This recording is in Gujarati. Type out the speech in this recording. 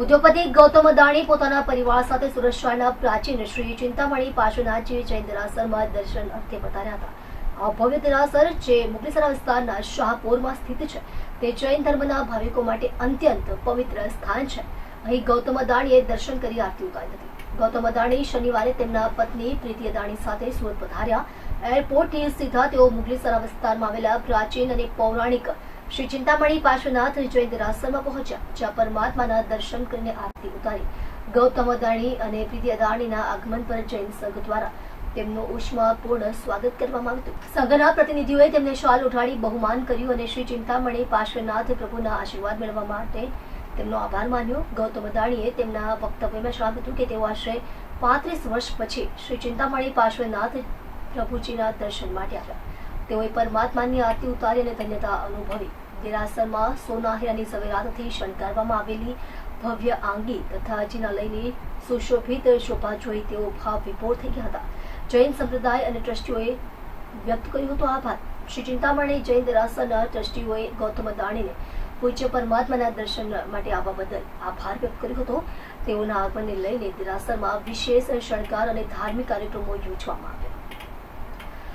ઉદ્યોગપતિ ગૌતમ અદાણી પોતાના પરિવાર સાથે સુરત પ્રાચીન શ્રી ચિંતામણી પાર્શ્વનાથજી જૈન દેરાસરમાં દર્શન અર્થે પધાર્યા હતા. આ ભવ્ય દેરાસર જે મુગલીસરા વિસ્તારના શાહપુરમાં સ્થિત છે, તે જૈન ધર્મના ભાવિકો માટે અત્યંત પવિત્ર સ્થાન છે. અહીં ગૌતમ અદાણીએ દર્શન કરી આરતી ઉતારી હતી. ગૌતમ અદાણી શનિવારે તેમના પત્ની પ્રીતિ અદાણી સાથે સુરત પધાર્યા. એરપોર્ટથી સીધા તેઓ મુગલીસરા વિસ્તારમાં આવેલા પ્રાચીન અને પૌરાણિક શ્રી ચિંતામણી પાર્શ્વનાથ જૈન આશ્રમમાં પહોંચ્યા, જ્યાં પરમાત્માના દર્શન કરીને આરતી ઉતારી. ગૌતમ અદાણી અને પ્રીતિ અદાણીના આગમન પર જૈન સંઘ દ્વારા તેમનું ઉષ્માપૂર્ણ સ્વાગત કરવામાં આવ્યું સંઘના પ્રતિનિધિઓએ તેમને શાલ ઉઠાડી બહુમાન કર્યું અને શ્રી ચિંતામણી પાર્શ્વનાથ પ્રભુના આશીર્વાદ મેળવવા માટે તેમનો આભાર માન્યો. ગૌતમ અદાણીએ તેમના વક્તવ્યમાં જણાવ્યું હતું કે તેઓ આશરે પાંત્રીસ વર્ષ પછી શ્રી ચિંતામણી પાર્શ્વનાથ પ્રભુજીના દર્શન માટે આવ્યા. તેઓએ પરમાત્માની આરતી ઉતારી અને ધન્યતા અનુભવી. દેરાસરમાં સોના હીરાની ઝવેરાતથી શણગારવામાં આવેલી ભવ્ય આંગી તથા જિનાલયની સુશોભિત શોભા જોઈ તેઓ ભાવ વિભોર થઈ ગયા હતા. જૈન સંપ્રદાય અને ટ્રસ્ટીઓએ વ્યક્ત કર્યું હતું આભાર શ્રી ચિંતામણી જૈન દેરાસરના ટ્રસ્ટીઓએ ગૌતમ દાણીને પૂજ્ય પરમાત્માના દર્શન માટે આવવા બદલ આભાર વ્યક્ત કર્યો હતો. તેઓના આગમનને લઈને દેરાસરમાં વિશેષ શણગાર અને ધાર્મિક કાર્યક્રમો યોજવામાં આવ્યા.